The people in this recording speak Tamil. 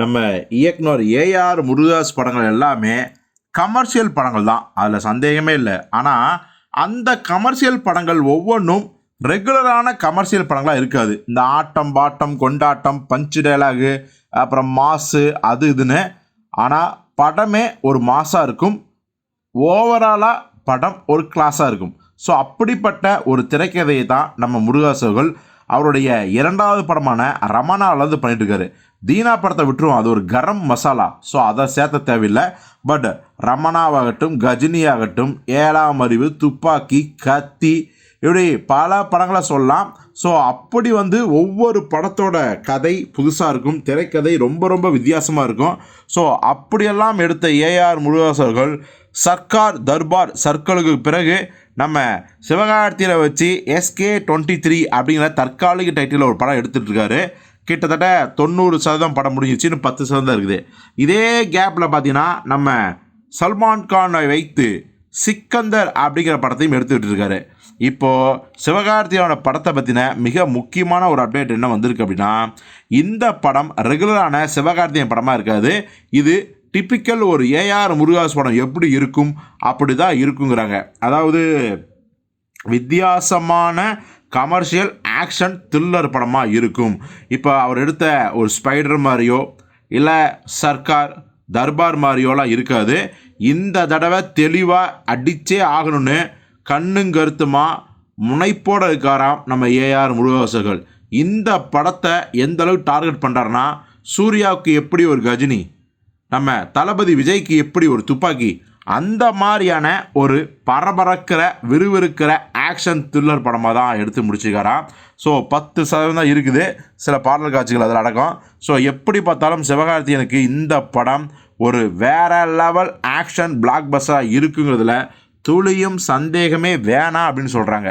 நம்ம இயக்குனர் ஏஆர் முருகதாஸ் படங்கள் எல்லாமே கமர்ஷியல் படங்கள் தான். அதில் சந்தேகமே இல்லை. ஆனால் அந்த கமர்ஷியல் படங்கள் ஒவ்வொன்றும் ரெகுலரான கமர்ஷியல் படங்களாக இருக்காது. இந்த ஆட்டம் பாட்டம் கொண்டாட்டம் பஞ்சு டைலாகு அப்புறம் மாசு அது இதுன்னு. ஆனால் படமே ஒரு மாசாக இருக்கும். ஓவராலாக படம் ஒரு கிளாஸாக இருக்கும். ஸோ அப்படிப்பட்ட ஒரு திரைக்கதையை தான் நம்ம முருகாஸ் அவருடைய இரண்டாவது படமான ரமணாவிலேருந்து பண்ணிட்டு இருக்காரு தீனா படத்தை விட்டுருவோம் அது ஒரு கரம் மசாலா. ஸோ அதை சேர்த்த தேவையில்லை. பட் ரமணாவாகட்டும் கஜினி ஆகட்டும் ஏழாம் அறிவு துப்பாக்கி கத்தி இப்படி பல படங்களை சொல்லலாம். ஸோ அப்படி வந்து ஒவ்வொரு படத்தோட கதை புதுசாக இருக்கும். திரைக்கதை ரொம்ப ரொம்ப வித்தியாசமாக இருக்கும். ஸோ அப்படியெல்லாம் எடுத்த ஏஆர் முருகாசர்கள் சர்க்கார் தர்பார் சர்க்கலுக்கு பிறகு நம்ம சிவகார்த்தியில் வச்சு எஸ்கே டுவெண்ட்டி த்ரீ அப்படிங்கிற தற்காலிக டைட்டிலில் ஒரு படம் எடுத்துகிட்ருக்காரு கிட்டத்தட்ட தொண்ணூறு சதவீதம் படம் முடிஞ்சிச்சு இன்னும் பத்து சதவீதம் இருக்குது. இதே கேப்பில் பார்த்தீங்கன்னா நம்ம சல்மான் கானை வைத்து சிக்கந்தர் அப்படிங்கிற படத்தையும் எடுத்துக்கிட்டு இருக்காரு இப்போது சிவகார்த்தியோட படத்தை பற்றின மிக முக்கியமான ஒரு அப்டேட் என்ன வந்திருக்கு அப்படின்னா இந்த படம் ரெகுலரான சிவகார்த்தியன் படமாக இருக்காது. இது டிப்பிக்கல் ஒரு ஏஆர் முருகாஸ் படம் எப்படி இருக்கும்? அப்படி தான் இருக்குங்கிறாங்க. அதாவது வித்தியாசமான கமர்ஷியல் ஆக்ஷன் த்ரில்லர் படமாக இருக்கும். இப்போ அவர் எடுத்த ஒரு ஸ்பைடர் மாதிரியோ இல்லை சர்க்கார் தர்பார் மாதிரியோலாம் இருக்காது. இந்த தடவை தெளிவாக அடித்தே ஆகணும்னு கண்ணும் கருத்துமாக முனைப்போடு இருக்காராம் நம்ம ஏஆர் முருகவாசர்கள் இந்த படத்தை எந்த அளவுக்கு டார்கெட் பண்ணுறாருன்னா சூர்யாவுக்கு எப்படி ஒரு கஜினி? நம்ம தளபதி விஜய்க்கு எப்படி ஒரு துப்பாக்கி? அந்த மாதிரியான ஒரு பரபரக்கிற விறுவிறுக்கிற ஆக்ஷன் த்ரில்லர் படமாக தான் எடுத்து முடிச்சிருக்காராம் ஸோ பத்து சதவீதம் தான் இருக்குது. சில பாடல் காட்சிகள் அதில் அடக்கம். ஸோ எப்படி பார்த்தாலும் சிவகார்த்திகனுக்கு இந்த படம் ஒரு வேற லெவல் ஆக்ஷன் பிளாக் பஸ்ஸாக இருக்குங்கிறதுல துளியும் சந்தேகமே வேணாம் அப்படின்னு சொல்கிறாங்க